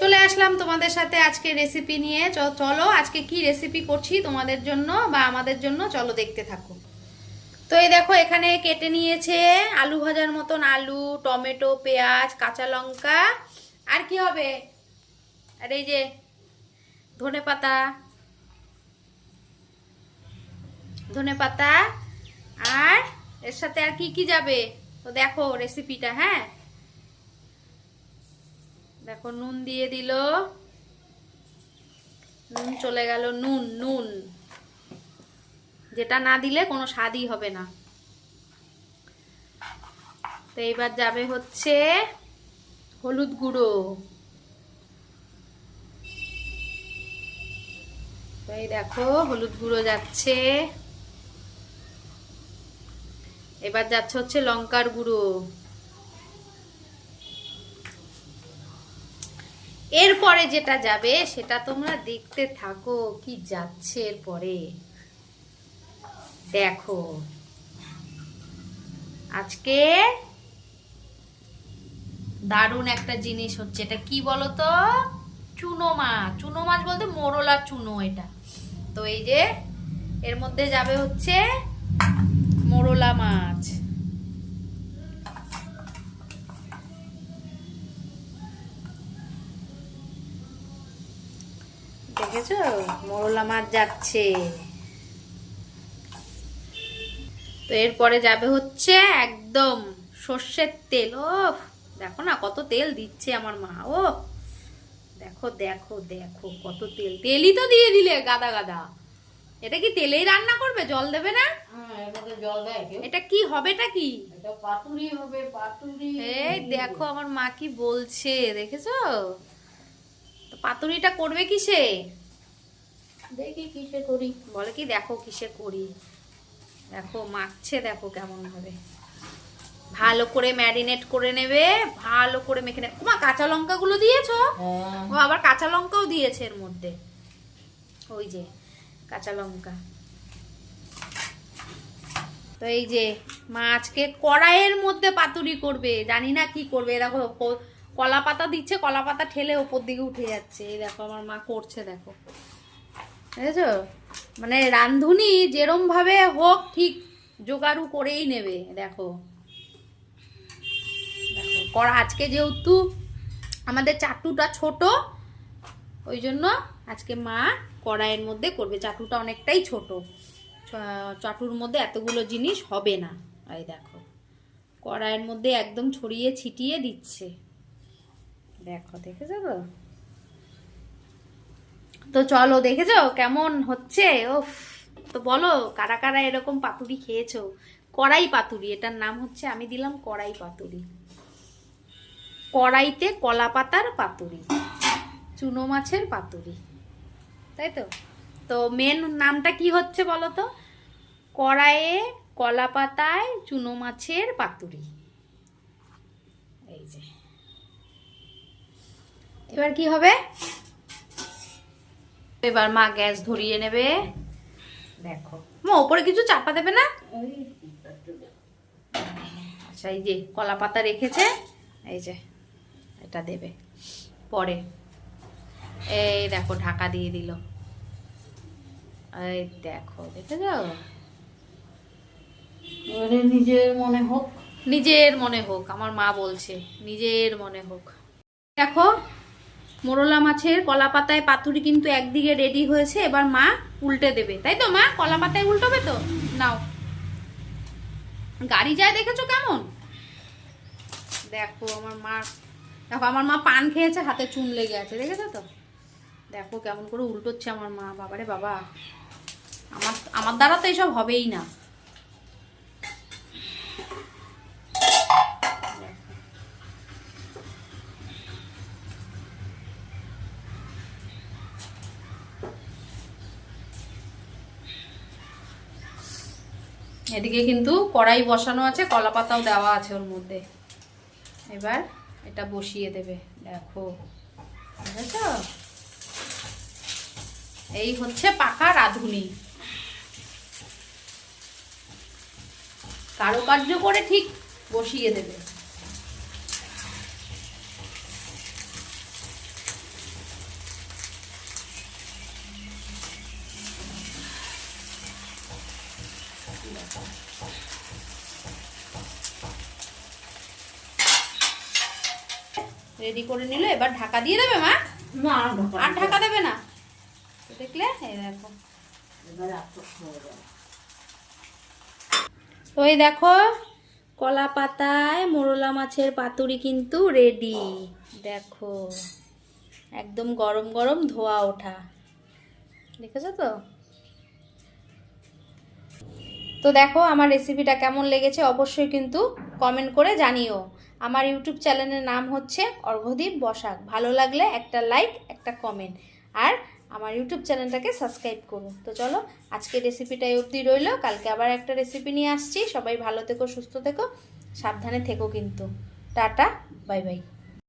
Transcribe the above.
চলে আসলাম তোমাদের সাথে আজকে রেসিপি নিয়ে। চলো আজকে কি রেসিপি করছি তোমাদের জন্য বা আমাদের জন্য, চলো দেখতে থাকো। তো এই দেখো, এখানে কেটে নিয়েছে আলু ভাজার মতন আলু, টমেটো, পেঁয়াজ, কাঁচা লঙ্কা। আর কি হবে? আর এই যে ধনে পাতা। ধনে পাতা। আর এর সাথে আর কি কি যাবে? তো দেখো রেসিপিটা হ্যাঁ? দেখো, নুন দিয়ে দিল। নুন চলে গেল, নুন নুন। যেটা না দিলে কোনো স্বাদই হবে না। তো এইবার যাবে হচ্ছে হলুদ গুঁড়ো। এই দেখো, হলুদ গুঁড়ো যাচ্ছে। এবার যাচ্ছে হচ্ছে লঙ্কার গুঁড়ো। এরপরে যেটা যাবে, সেটা তোমরা দেখতে থাকো কি যাচ্ছে এরপরে। দেখো। আজকে দারুণ একটা জিনিস হচ্ছে, এটা কি বলো তো চুনো মাছ। চুনো মাছ বলতে মোরলা চুনো এটা। তো এই যে, এর মধ্যে যাবে হচ্ছে মোরলা মাছ। দেখেছ? মোরলা মাছ যাচ্ছে। তো এরপরে যাবে হচ্ছে একদম সর্ষের তেল। ও দেখো না কত তেল দিচ্ছে আমার মা ও। দেখো দেখো দেখো কত তেল। তেলই তো দিয়ে দিলে গাদা গাদা। এটা কি তেলেই রান্না করবে? জল দেবে না? হ্যাঁ, এটা কি হবেটা কি? এটা হবে এই দেখো আমার মা কি বলছে দেখেছ? পাতুরিটা করবে কিসে? দেখি কিসে করি। বলে কি দেখো কিসে করি। দেখো মাখছে দেখো কেমন ভাবে। ভালো করে ম্যারিনেট করে নেবে ভালো করে মেখে নেবে। তোমার কাঁচা লঙ্কাগুলো দিয়েছ? হ্যাঁ, ও আবার কাঁচা লঙ্কাও দিয়েছে এর মধ্যে। ওই যে কাঁচা লঙ্কা। তো এই যে মা আজকে কড়াইয়ের মধ্যে পাতুরি করবে। জানি না কি করবে। দেখো কলা পাতা দিচ্ছে কলা পাতা ঠেলে ওপর দিকে উঠে যাচ্ছে। এই দেখো, আমার মা করছে, দেখো। বুঝেছ? মানে রান্ধুনি যেরম ভাবে হোক, ঠিক জোগাড়ু করেই নেবে, দেখো। দেখো, কড়া, আজকে যেহেতু আমাদের চাটুটা ছোট, ওই জন্য আজকে মা কড়াইয়ের মধ্যে করবে। চাটুটা অনেকটাই ছোট। চাটুর মধ্যে এতগুলো জিনিস হবে না। এই দেখো, কড়াইয়ের মধ্যে একদম ছড়িয়ে ছিটিয়ে দিচ্ছে। দেখো, দেখেছ তো? তো চলো, দেখেছ কেমন হচ্ছে? ওফ তো বলো, কারা কারা এরকম পাতুরি খেয়েছো? কড়াই পাতুরি, এটার নাম হচ্ছে, আমি দিলাম কড়াই পাতুরি। কড়াইতে কলা পাতার পাতুরি, চুনো মাছের পাতুরি, তাই তো? তো মেন নামটা কি হচ্ছে বলো তো? কড়াইয়ে কলা পাতায় চুনো মাছের পাতুরি এই যে এবার কি হবে? এবার মা গ্যাস ধরিয়ে নেবে। দেখো। মা ওপরে কিছু চাপা দেবে না? আচ্ছা এই যে কলা পাতা রেখেছে এই যে এটা দেবে। পরে। এই দেখো ঢাকা দিয়ে দিল। এই দেখো দেখে যাও নিজের মনে হোক। নিজের মনে হোক আমার মা বলছে নিজের মনে হোক। দেখো মোরলা মাছের কলা পাতায় পাতুরি কিন্তু একদিকে রেডি হয়েছে, এবার মা উল্টে দেবে। তাই তো মা? কলা পাতায় উল্টোবে তো? নাও। গাড়ি যায় দেখেছ কেমন? দেখো, আমার মা, দেখো, আমার মা পান খেয়েছে, হাতে চুন লেগে আছে, দেখেছ তো? দেখো কেমন করে উল্টোচ্ছে আমার মা, বাবারে বাবা। আমার আমার দ্বারা তো এসব হবেই না। এদিকে কিন্তু কড়াই বসানো আছে কলা পাতাও দেওয়া আছে ওর মধ্যে। এবার এটা বসিয়ে দেবে, দেখো। বুঝেছ? এই হচ্ছে পাকা রাঁধুনি। কারুকার্য করে ঠিক বসিয়ে দেবে। রেডি করে নিল এবার ঢাকা দিয়ে দেবে মা? না আর ঢাকা দেবে না। দেখলে দেখো। এই দেখো কলা পাতায় মোরলা মাছের পাতুরি কিন্তু রেডি দেখো একদম গরম গরম ধোয়া ওঠা। দেখেছ তো? তো দেখো, আমার রেসিপিটা কেমন লেগেছে অবশ্যই কিন্তু কমেন্ট করে জানিও। আমার ইউটিউব চ্যানেলের নাম হচ্ছে অর্ঘদীপ বসাক। ভালো লাগলে একটা লাইক একটা কমেন্ট আর আমার ইউটিউব চ্যানেলটাকে সাবস্ক্রাইব করুন। তো চলো আজকে রেসিপিটা অবধি রইল। কালকে আবার একটা রেসিপি নিয়ে আসছি। সবাই ভালো থেকো, সুস্থ থেকো। সাবধানে থেকো কিন্তু। Tata bye bye